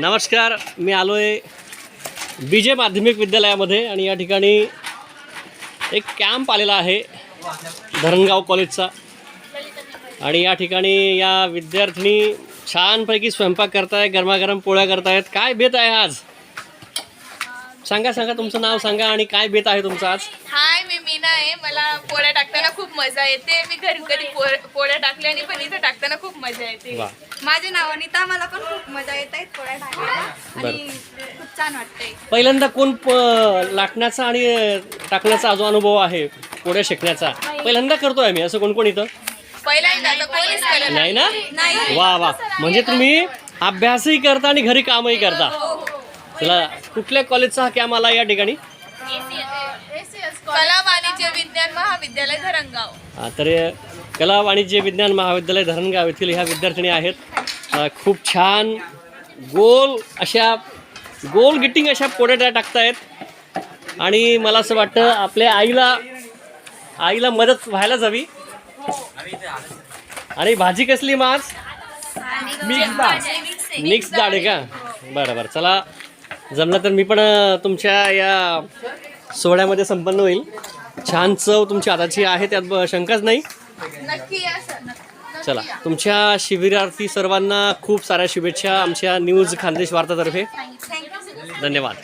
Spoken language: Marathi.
नमस्कार मी आलो आहे बी जे माध्यमिक विद्यालयामध्ये आणि या ठिकाणी एक कॅम्प आलेला आहे धरणगाव कॉलेजचा. आणि या ठिकाणी या विद्यार्थिनी छानपैकी स्वयंपाक करताय गरमागरम पोळ्या करतायत. काय बेत आहे आज? सांगा सांगा तुमचं नाव सांगा आणि काय बेत आहे तुमचं आज? हाय मी मीना आहे. मला मजा येते. मी घरी कधी पोळ- पोळ्या टाकल्या आणि पण इथं टाकताना खूप मजा येते. वा. माझे नाव अनिता मला पण खूप मजा येत आहे पोळ्या टाकायला. आणि खूप छान वाटतंय. पहिल्यांदा कोण प लाटण्याचा आणि टाकण्याचा जो अनुभव आहे पोळ्या शेकण्याचा? पहिल्यांदा करतोय आम्ही असं कोण कोण इथं? पहिल्यांदा तर कोणीच करत नाही. ना? नाही. वा वा. म्हणजे तुम्ही अभ्यासही करता आणि घरी कामही करता. चला कुठल्या कॉलेजचा हा कॅम्प आला या ठिकाणी? कला वाणिज्य विज्ञान महाविद्यालय धरणगाव. हा, तर कला वाणिज्य विज्ञान महाविद्यालय धरणगाव येथील ह्या विद्यार्थिनी आहेत. अ, खूप छान गोल अशा गोल गिटिंग अशा त्या टाकतायत. आणि मला असं वाटतं आपल्या आईला आईला मदत व्हायलाच हवी. आणि भाजी कसली मास? मिक्स डाळ आहे का? बरं बरं. चला जमलं तर मी पण अ, तुमच्या या सोहळ्यामध्ये संपन्न होईल. छान चव तुमच्या हाताची आहे त्यात ब- शंकाच नाही चला. तुमच्या शिबिरार्थी सर्वांना खूप साऱ्या शुभेच्छा आमच्या न्यूज खानदेश वार्तातर्फे. धन्यवाद